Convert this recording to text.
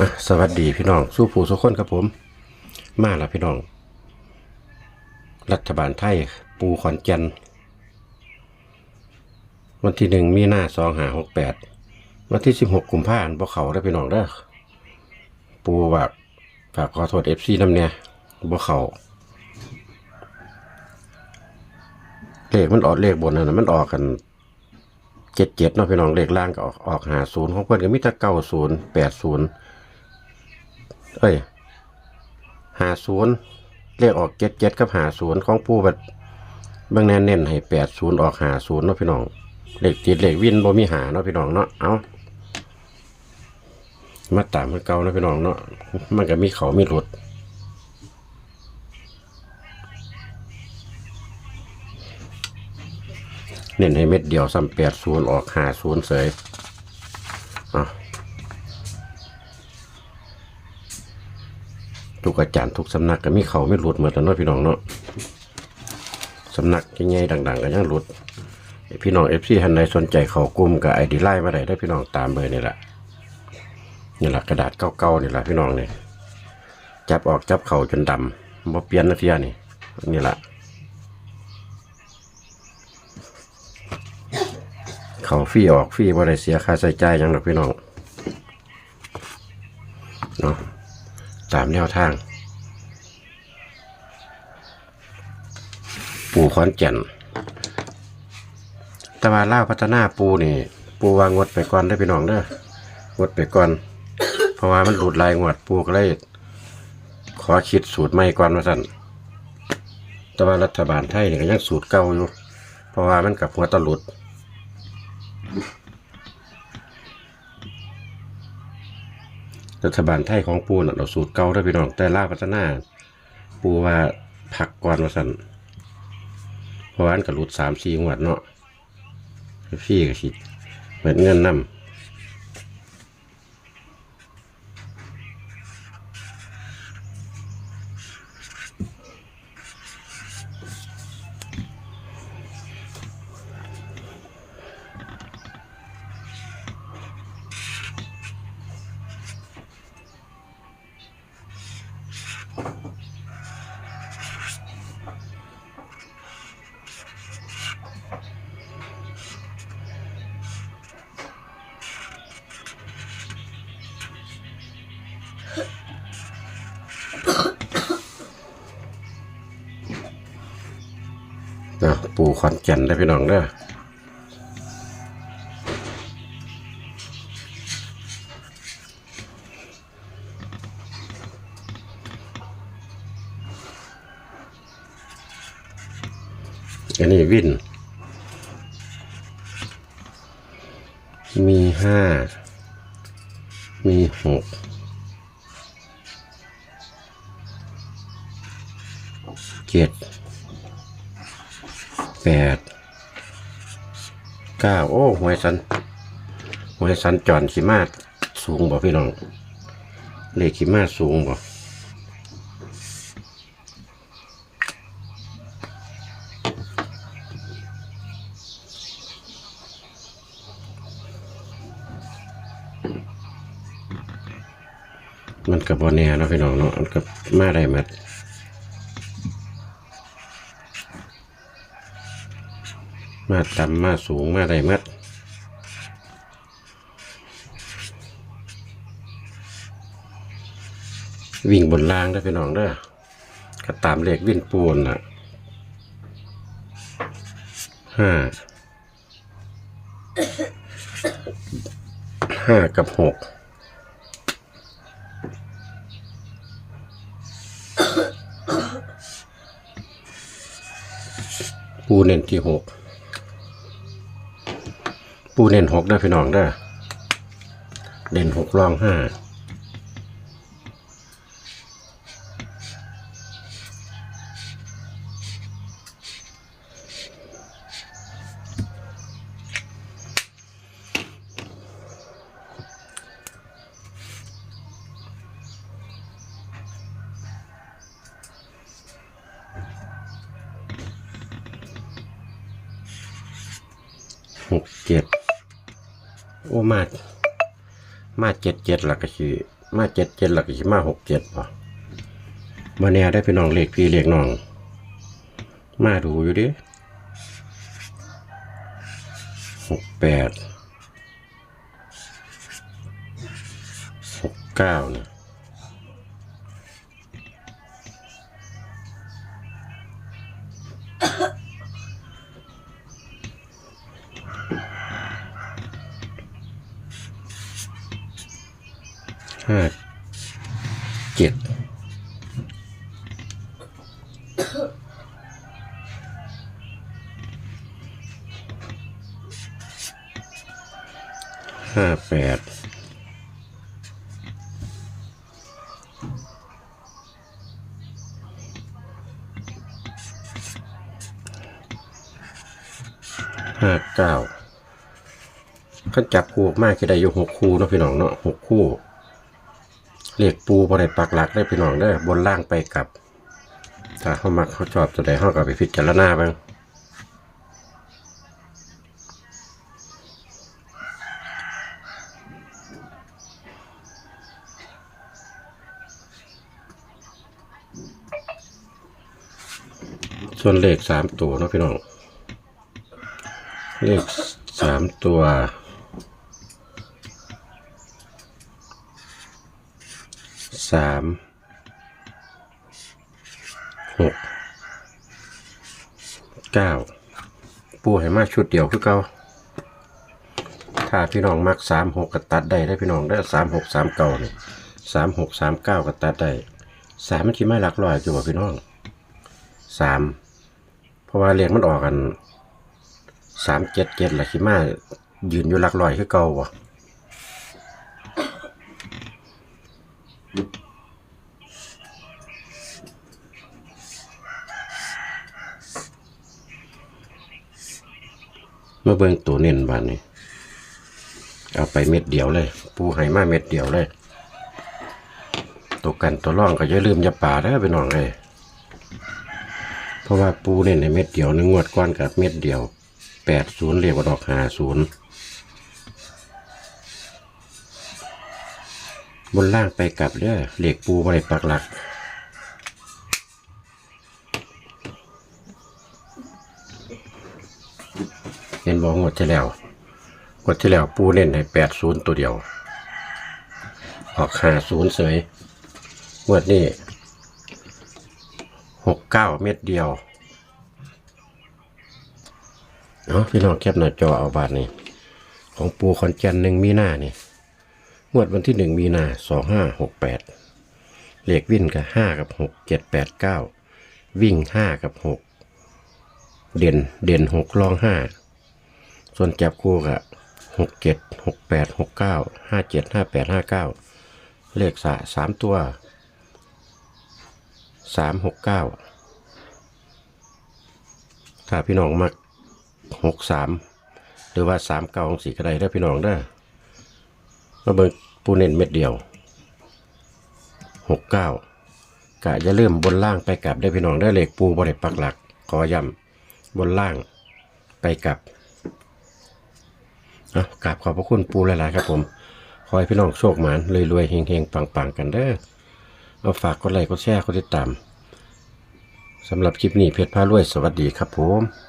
อะสวัสดีพี่น้องสู้ผู้สุกคนครับผม มาแล้วพี่น้อง รัฐบาลไทย ปูขอนแก่นวันที่หนึ่งมีหน้าสองหาหกแปดวันที่สิบหกกุมภาพันธ์พวกเขาได้พี่น้องเด้ปูว่าฝากขอโทษเอฟซีน้ำเนี่ยพวกเขาเลขมันออกเลขบนนั่นนะมันออกกันเจ็ดเจ็ดเนาะพี่น้องเลขล่างก็ออกออกหาศูนย์ของเพื่อนก็มีแต่เก้าศูนย์แปดศูนย์ เอ้ยหาศูนย์เลขออกเจ็ดเจ็ดกับหาศูนย์ของปูแบบเบางแน่นเน้นให้แปดศูนย์ออกหาศูนย์เนาะพี่น้องเลขติดเลขวินบ่มีหาเนาะพี่น้องเนาะเอามาตามมันเก่าเนาะพี่น้องเนาะมันก็มีเขามีหลุดเน้นให้เม็ดเดียวซ้ำแปดศูนย์ออกหาศูนย์เสยอะ ทุกอาจารย์ทุกสำนักก็มีเขาไม่หลุดเหมือนกันเนาะพี่น้องเนาะสำนักยังไงดัง ๆ ก็ยังหลุดพี่น้องเอฟซีทันใดสนใจเขากลุ่มกับไอดีไล่มาได้ได้พี่น้องตามเบอร์นี่แหละนี่แหละกระดาษเก่าๆนี่แหละพี่น้องเนี่ยจับออกจับเข่าจนดำบ่เปลี่ยนนะเทียนี่นี่แหละเขาฟรีออกฟรีบ่ได้เสียค่าใช้จ่ายยังหรอกพี่น้องเนาะ ตามแนวทาง ปูขอนแก่นตะวันล่าพัฒนาปูนี่ ปูวางงดไปก่อนได้พี่น้องเด้องดไปก่อน เพราะว่ามันหลุดลายงวดปูก็เลยขอคิดสูตรใหม่ก่อนว่าสั่นแต่ว่ารัฐบาลไทยนี่ก็ยังสูตรเก่าอยู่ เพราะว่ามันกับหัวตะหลุด รัฐบาลไทยของปูน่ะเราสูตรเก่าได้อพี่น้องแต่ล่าพัฒนาปูว่าผักก่อนว่าสันเพราะว่าอันกระลุดสามสี่งวดเนาะพี่ก็สิเหมือนเงินนำ นะปูขอนแก่นได้พี่น้องเด้อ อันนี้วิน มีห้า มีหก เจ็ด แปด เก้า โอ้หวยสันหวยสันจอนขีมาสูงบ่พี่น้อง เลขขีมาสูงบ่ มันกับบ่แน่เนาะพี่น้องเนาะมันกับมาได้มัดมาต่ำมาสูงมาได้มัดวิ่งบนรางได้พี่น้องเด้อก็ตามเลขวิ่นปูนอะห้าห้ากับหก ปูเน้นที่หกปูเน้นหกได้พี่น้องได้เด่นหกรองห้า หกเจ็ดโอ้มามาเจ็ดเจ็ดหละก็คือมาเจ็ดเจ็ดหลักสิมาหกเจ็ดป่ะมาแน่ได้พี่น้องเลขพี่เลขน้อง มาดูอยู่ดิหกแปดหกเก้าเนี่ย ห้าแปดห้าเก้าขั้นจับคู่ออกมากจะได้อยู่หกคู่เนาะพี่น้องเนาะหกคู่เรียกปูบ่ได้ปักหลักได้พี่น้องได้บนล่างไปกับ ถ้าเขามักเขาชอบตัวใดเขาก็ไปพิจารณาบ้างส่วนเลขสามตัวนะพี่น้อง เลขสามตัวสาม หกเก้าปูให้มาชุดเดียวคือเก่าถ้าพี่น้องมักสามหกก็ตัดได้ได้พี่น้องได้สามหกสามเก้านี่สามหกสามเก้าก็ตัดได้สามมันที่ไม่หลักร้อยอยู่บ่พี่น้องสามเพราะว่าเลขมันออกกันสามเจ็ดเจ็ดละคิมายืนอยู่หลักร้อยคือเก่าบ่ มาเบิ่งตัวเน้นบานนี้เอาไปเม็ดเดียวเลย ปูไห้มาเม็ดเดียวเลยตัวกันตัวร่องก็อย่าลืมอย่าป่าได้ไปน้องเลย เพราะว่าปูเน้นในเม็ดเดียวหนึงงวดก้อนกับเม็ดเดียวแปดศูนย์เรียกว่าดอกหาศูนย์บนล่างไปกลับเด้อเหล็กปูบริปักหลัก บอกงวดที่แล้วงวดที่แล้วปูเน้นให้แปดศูนย์ตัวเดียว ออกหาศูนย์เสยงวดนี้หกเก้าเม็ดเดียวเนาะพี่น้องแคปหน้าจอเอาบาทนี่ของปูคอนแกนหนึ่งมีหน้านี่งวดวันที่หนึ่งมีนาสองห้าหกแปดเลขวิ่นกับห้ากับหกเจ็ดแปดเก้าวิ่งห้ากับหกเด่นเด่นหกรองห้า ส่วนจับคู่กับหกเจ็ดหกแปดหกเก้าห้าเจ็ดห้าแปดห้าเก้าเลขสะสามตัวสามหกเก้าถ้าพี่น้องมักหกสามหรือว่าสามเก้าของสีกระไดได้พี่น้องได้มาเบิ่งปูเน้นเม็ดเดียวหกเก้ากะจะเริ่มบนล่างไปกลับได้พี่น้องได้เลขปูบริปักหลักขอย้ำบนล่างไปกลับ อะกราบขอบพระคุณปูหลายๆครับผม ขอให้พี่น้องโชคหมานรวยๆเฮงๆปังๆ กันเด้อเอาฝากกดไลค์กดแชร์กดติดตามสำหรับคลิปนี้เพชรพารวยสวัสดีครับผม